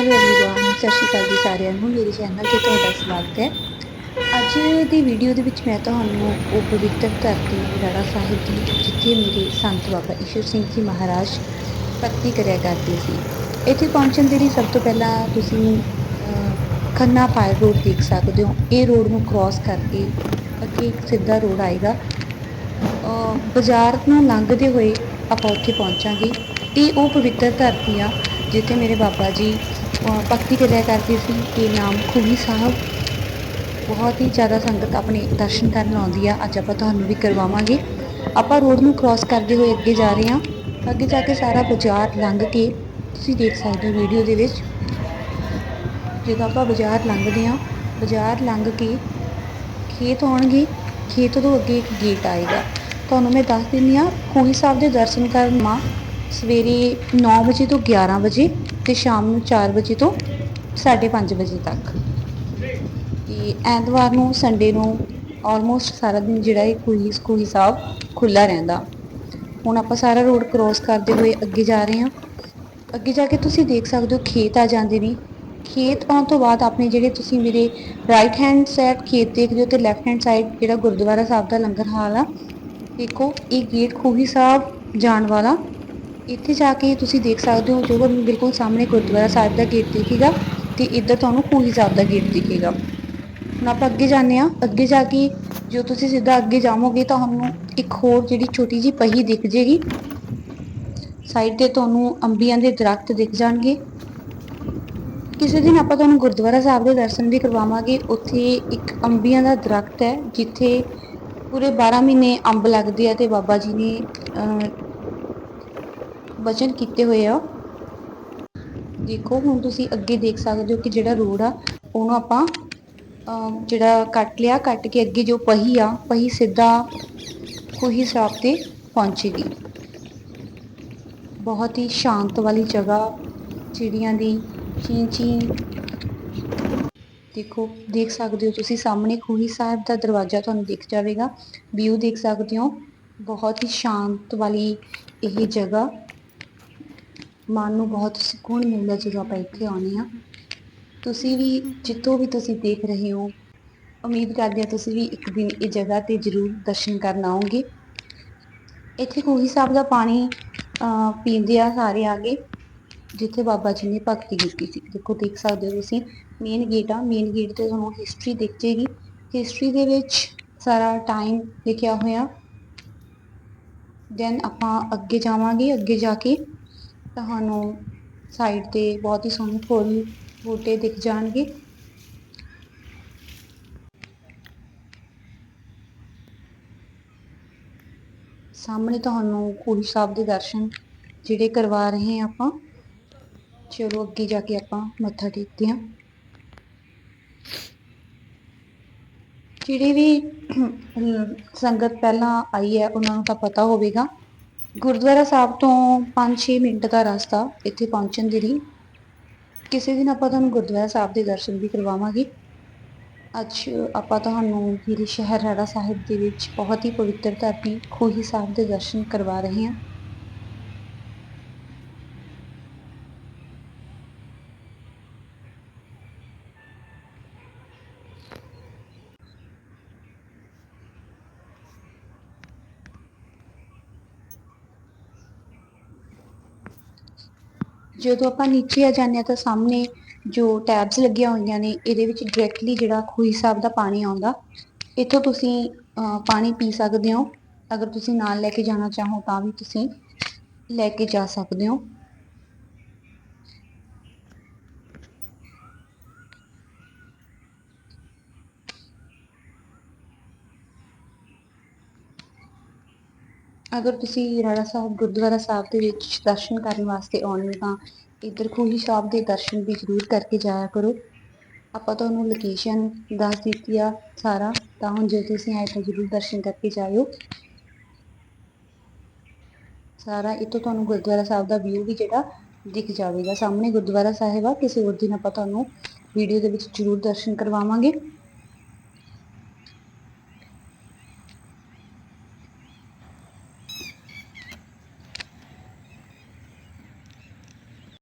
Hello everyone ਸਤਿ ਸ਼੍ਰੀ ਅਕਾਲ ਜੀ ਸਾਰਿਆਂ ਨੂੰ ਮੇਰੇ ਚੈਨਲ ਤੇ ਤੁਹਾਡਾ ਸਵਾਗਤ ਹੈ ਅੱਜ ਦੀ ਵੀਡੀਓ ਦੇ ਵਿੱਚ ਮੈਂ ਤੁਹਾਨੂੰ ਉਹ ਪਵਿੱਤਰ ਧਰਤੀ ਰਾੜਾ ਸਾਹਿਬ ਦੀ ਜਿੱਥੇ ਮੇਰੇ ਸੰਤ ਬਾਬਾ ਈਸ਼ਵਰ ਸਿੰਘ ਜੀ ਮਹਾਰਾਜ ਭਗਤੀ ਕਰਿਆ ਕਰਦੇ ਸੀ ਇੱਥੇ ਪਹੁੰਚਣ ਦੇ ਲਈ ਸਭ ਤੋਂ ਪਹਿਲਾਂ ਤੁਸੀਂ ਅਹ, ਖੰਨਾ ਪਾਇਰ ਰੋਡ ਦੇਖ ਸਕਦੇ ਹੋ ਇਹ ਰੋਡ ਨੂੰ ਕ੍ਰਾਸ ਕਰਕੇ ਅੱਗੇ ਇੱਕ ਸਿੱਧਾ ਰੋਡ ਆਏਗਾ ਅਹ ਬਾਜ਼ਾਰ ਨੂੰ ਲੰਘਦੇ ਹੋਏ ਆਪਾਂ ਉੱਥੇ ਪਹੁੰਚਾਂਗੇ ਇਹ ਉਹ ਪਵਿੱਤਰ ਧਰਤੀ ਆ ਜਿੱਥੇ ਮੇਰੇ ਬਾਬਾ ਜੀ ਅਹ, ਭਗਤੀ ਕਰਿਆ ਕਰਦੇ ਸੀ ਇਹ ਨਾਮ? ਖੂਹੀ ਸਾਹਿਬ। ਬਹੁਤ ਹੀ ਜ਼ਿਆਦਾ ਸੰਗਤ ਆਪਣੇ ਦਰਸ਼ਨ ਕਰਨ ਆਉਂਦੀ ਆ। ਅੱਜ ਆਪਾਂ ਤੁਹਾਨੂੰ ਵੀ ਕਰਵਾਵਾਂਗੇ। ਆਪਾਂ ਰੋਡ ਨੂੰ ਕ੍ਰਾਸ ਕਰਦੇ ਹੋਏ ਅੱਗੇ ਜਾ ਰਹੇ ਹਾਂ। ਅੱਗੇ ਜਾ ਕੇ ਸਾਰਾ ਬਾਜ਼ਾਰ ਲੰਘ ਕੇ ਤੁਸੀਂ ਦੇਖ ਸਕਦੇ ਹੋ ਵੀਡੀਓ ਦੇ ਵਿੱਚ। ਜਦੋਂ ਆਪਾਂ ਬਾਜ਼ਾਰ ਲੰਘਦੇ ਹਾਂ, ਬਾਜ਼ਾਰ ਲੰਘ ਕੇ ਖੇਤ ਆਉਣਗੇ, ਖੇਤ ਤੋਂ ਅੱਗੇ ਇੱਕ ਗੇਟ ਆਏਗਾ। ਤੁਹਾਨੂੰ ਮੈਂ ਦੱਸ ਦਿੰਦੀ ਹਾਂ, ਖੂਹੀ ਸਾਹਿਬ ਦੇ ਦਰਸ਼ਨ ਕਰਨ ਮਾ ਸਵੇਰੇ 9 ਵਜੇ ਤੋਂ 11 ਵਜੇ ਤੇ ਸ਼ਾਮ ਨੂੰ 4 ਵਜੇ ਤੋਂ 5:30 ਵਜੇ ਤੱਕ। ਤੇ ਐਤਵਾਰ ਨੂੰ, ਸੰਡੇ ਨੂੰ ਆਲਮੋਸਟ ਸਾਰਾ ਦਿਨ ਜਿਹੜਾ ਇਹ ਖੂਹੀ ਖੂਹੀ ਸਾਹਿਬ ਖੁੱਲਾ ਰਹਿੰਦਾ। ਹੁਣ ਆਪਾਂ ਸਾਰਾ ਰੋਡ ਕ੍ਰੋਸ ਕਰਦੇ ਹੋਏ ਅੱਗੇ ਜਾ ਰਹੇ ਹਾਂ। ਅੱਗੇ ਜਾ ਕੇ ਤੁਸੀਂ ਦੇਖ ਸਕਦੇ ਹੋ ਖੇਤ ਆ ਜਾਂਦੇ ਨੇ। ਖੇਤ ਆਉਣ ਤੋਂ ਬਾਅਦ ਆਪਣੇ ਜਿਹੜੇ ਤੁਸੀਂ ਮੇਰੇ ਰਾਈਟ ਹੈਂਡ ਸਾਈਡ ਖੇਤ ਦੇਖਦੇ ਹੋ ਤੇ ਲੈਫਟ ਹੈਂਡ ਸਾਈਡ ਜਿਹੜਾ ਗੁਰਦੁਆਰਾ ਸਾਹਿਬ ਦਾ ਲੰਗਰ ਹਾਲ ਆ, ਦੇਖੋ, ਇਹ ਗੇਟ ਖੂਹੀ ਸਾਹਿਬ ਜਾਣ ਵਾਲਾ ਇੱਥੇ ਜਾ ਕੇ ਤੁਸੀਂ ਦੇਖ ਸਕਦੇ ਹੋ ਜੋ ਤੁਹਾਨੂੰ ਬਿਲਕੁਲ ਸਾਹਮਣੇ ਗੁਰਦੁਆਰਾ ਸਾਹਿਬ ਦਾ ਗੇਟ ਦਿਖੇਗਾ ਤੇ ਇੱਧਰ ਤੁਹਾਨੂੰ ਖੂਹੀ ਸਾਹਿਬ ਦਾ ਗੇਟ ਦਿਖੇਗਾ। ਹੁਣ ਆਪਾਂ ਅੱਗੇ ਜਾਂਦੇ ਆ ਅੱਗੇ ਜਾ ਕੇ ਜੋ ਤੁਸੀਂ ਸਿੱਧਾ ਅੱਗੇ ਜਾਵੋਗੇ ਤਾਂ ਤੁਹਾਨੂੰ ਇੱਕ ਹੋਰ ਜਿਹੜੀ ਛੋਟੀ ਜੀ ਪਹੀ ਦਿਖ ਜੇਗੀ। ਸਾਈਡ ਤੇ ਤੁਹਾਨੂੰ ਅੰਬੀਆਂ ਦੇ ਦਰਖਤ ਦਿਖ ਜਾਣਗੇ। ਕਿਸੇ ਦਿਨ ਆਪਾਂ ਤੁਹਾਨੂੰ ਗੁਰਦੁਆਰਾ ਸਾਹਿਬ ਦੇ ਦਰਸ਼ਨ ਵੀ ਕਰਵਾਵਾਂਗੇ। ਉੱਥੇ ਇੱਕ ਅੰਬੀਆਂ ਦਾ ਦਰਖਤ ਹੈ, ਜਿੱਥੇ ਪੂਰੇ 12 ਮਹੀਨੇ ਅੰਬ ਲੱਗਦੇ ਆ ਤੇ ਬਾਬਾ ਜੀ ਨੇ ਅਹ, ਵਚਨ ਕੀਤੇ ਹੋਏ ਆ। ਦੇਖੋ ਹੁਣ ਤੁਸੀਂ ਅੱਗੇ ਦੇਖ ਸਕਦੇ ਹੋ ਕਿ ਜਿਹੜਾ ਰੋਡ ਆ ਉਹਨੂੰ ਆਪਾਂ ਅਹ, ਜਿਹੜਾ ਕੱਟ ਲਿਆ ਕੱਟ ਕੇ ਅੱਗੇ ਜੋ ਪਹੀ ਆ ਪਹੀ ਸਿੱਧਾ ਖੂਹੀ ਸਾਹਿਬ ਤੇ ਪਹੁੰਚੇਗੀ। ਬਹੁਤ ਹੀ ਸ਼ਾਂਤ ਵਾਲੀ ਜਗ੍ਹਾ ਚਿੜੀਆਂ ਦੀ ਚੀਂ ਚੀਂ। ਦੇਖੋ ਦੇਖ ਸਕਦੇ ਹੋ ਤੁਸੀਂ ਸਾਹਮਣੇ ਖੂਹੀ ਸਾਹਿਬ ਦਾ ਦਰਵਾਜ਼ਾ ਤੁਹਾਨੂੰ ਦਿਖ ਜਾਵੇਗਾ। ਵਿਊ ਦੇਖ ਸਕਦੇ ਹੋ। ਬਹੁਤ ਹੀ ਸ਼ਾਂਤ ਵਾਲੀ ਇਹ ਜਗ੍ਹਾ। ਮਨ ਨੂੰ ਬਹੁਤ ਸਕੂਨ ਮਿਲਦਾ ਜਦੋਂ ਆਪਾਂ ਇੱਥੇ ਆਉਂਦੇ ਹਾਂ। ਤੁਸੀਂ ਵੀ ਜਿੱਥੋਂ ਵੀ ਤੁਸੀਂ ਦੇਖ ਰਹੇ ਹੋ, ਉਮੀਦ ਕਰਦੇ ਹਾਂ ਤੁਸੀਂ ਵੀ ਇੱਕ ਦਿਨ ਇਹ ਜਗ੍ਹਾ ਤੇ ਜ਼ਰੂਰ ਦਰਸ਼ਨ ਕਰਨ ਆਓਗੇ। ਇੱਥੇ ਕੋਹੀ ਸਾਹਿਬ ਦਾ ਪਾਣੀ ਪੀਂਦੇ ਆ ਸਾਰੇ ਆਗੇ ਜਿੱਥੇ ਬਾਬਾ ਜੀ ਨੇ ਭਗਤੀ ਕੀਤੀ ਸੀ। ਦੇਖੋ, ਦੇਖ ਸਕਦੇ ਹੋ ਤੁਸੀਂ ਮੇਨ ਗੇਟ ਆ। ਮੇਨ ਗੇਟ ਤੇ ਤੁਹਾਨੂੰ ਹਿਸਟਰੀ ਦਿਖ ਜੇਗੀ ਹਿਸਟਰੀ ਦੇ ਵਿੱਚ ਸਾਰਾ ਟਾਈਮ ਲਿਖਿਆ ਹੋਇਆ। ਦੈਨ ਆਪਾਂ ਅੱਗੇ ਜਾਵਾਂਗੇ, ਅੱਗੇ ਜਾ ਕੇ ਤੁਹਾਨੂੰ ਸਾਈਡ ਤੇ ਬਹੁਤ ਹੀ ਸੋਹਣੇ ਫੁੱਲ, ਬੂਟੇ ਦਿਖ ਜਾਣਗੇ। ਸਾਹਮਣੇ ਤੁਹਾਨੂੰ ਖੂਹੀ ਸਾਹਿਬ ਦੇ ਦਰਸ਼ਨ ਜਿਹੜੇ ਕਰਵਾ ਰਹੇ ਹਾਂ ਆਪਾਂ। ਚਲੋ ਅੱਗੇ ਜਾ ਕੇ ਆਪਾਂ ਮੱਥਾ ਟੇਕਦੇ ਹਾਂ। ਜਿਹੜੀ ਵੀ ਸੰਗਤ ਪਹਿਲਾਂ ਆਈ ਹੈ, ਉਹਨਾਂ ਨੂੰ ਤਾਂ ਪਤਾ ਹੋਵੇਗਾ। ਗੁਰਦੁਆਰਾ ਸਾਹਿਬ ਤੋਂ 5-6 ਮਿੰਟ ਦਾ ਰਸਤਾ ਇੱਥੇ ਪਹੁੰਚਣ ਦੇ ਲਈ ਕਿਸੇ ਦਿਨ ਆਪਾਂ ਤੁਹਾਨੂੰ ਗੁਰਦੁਆਰਾ ਸਾਹਿਬ ਦੇ ਦਰਸ਼ਨ ਵੀ ਕਰਵਾਵਾਂਗੇ। ਅੱਜ ਆਪਾਂ ਤੁਹਾਨੂੰ ਮੇਰੇ ਸ਼ਹਿਰ ਰਾੜਾ ਸਾਹਿਬ ਦੇ ਵਿੱਚ ਬਹੁਤ ਹੀ ਪਵਿੱਤਰ ਧਰਤੀ ਖੋਹੀ ਸਾਹਿਬ ਦੇ ਦਰਸ਼ਨ ਕਰਵਾ ਰਹੇ ਹਾਂ। ਜਦੋਂ ਆਪਾਂ ਨੀਚੇ ਆ ਜਾਂਦੇ ਹਾਂ ਤਾਂ ਸਾਹਮਣੇ ਜੋ ਟੈਬਸ ਲੱਗੀਆਂ ਹੋਈਆਂ ਨੇ ਇਹਦੇ ਵਿੱਚ ਡਾਇਰੈਕਟਲੀ ਜਿਹੜਾ ਖੂਹੀ ਸਾਹਿਬ ਦਾ ਪਾਣੀ ਆਉਂਦਾ ਇੱਥੋਂ ਤੁਸੀਂ ਅਹ, ਪਾਣੀ ਪੀ ਸਕਦੇ ਹੋ। ਅਗਰ ਤੁਸੀਂ ਨਾਲ ਲੈ ਕੇ ਜਾਣਾ ਚਾਹੋ ਤਾਂ ਵੀ ਤੁਸੀਂ ਲੈ ਕੇ ਜਾ ਸਕਦੇ ਹੋ। ਅਗਰ ਤੁਸੀਂ ਰਾਣਾ ਸਾਹਿਬ ਗੁਰਦੁਆਰਾ ਸਾਹਿਬ ਦੇ ਵਿੱਚ ਦਰਸ਼ਨ ਕਰਨ ਵਾਸਤੇ ਆਉਣੇ ਹੋ ਤਾਂ ਇੱਧਰ ਖੂਹੀ ਸਾਹਿਬ ਦੇ ਦਰਸ਼ਨ ਵੀ ਜ਼ਰੂਰ ਕਰਕੇ ਜਾਇਆ ਕਰੋ। ਆਪਾਂ ਤੁਹਾਨੂੰ ਲੋਕੇਸ਼ਨ ਦੱਸ ਦਿੱਤੀ ਆ ਸਾਰਾ, ਤਾਂ ਹੁਣ ਜੇ ਤੁਸੀਂ ਆਏ ਤਾਂ ਜ਼ਰੂਰ ਦਰਸ਼ਨ ਕਰਕੇ ਜਾਇਓ। ਸਾਰਾ ਇੱਥੋਂ ਤੁਹਾਨੂੰ ਗੁਰਦੁਆਰਾ ਸਾਹਿਬ ਦਾ ਵਿਊ ਵੀ ਜਿਹੜਾ ਦਿਖ ਜਾਵੇਗਾ। ਸਾਹਮਣੇ ਗੁਰਦੁਆਰਾ ਸਾਹਿਬ ਆ, ਕਿਸੇ ਹੋਰ ਦਿਨ ਆਪਾਂ ਤੁਹਾਨੂੰ ਵੀਡੀਓ ਦੇ ਵਿੱਚ ਜ਼ਰੂਰ ਦਰਸ਼ਨ ਕਰਵਾਵਾਂਗੇ।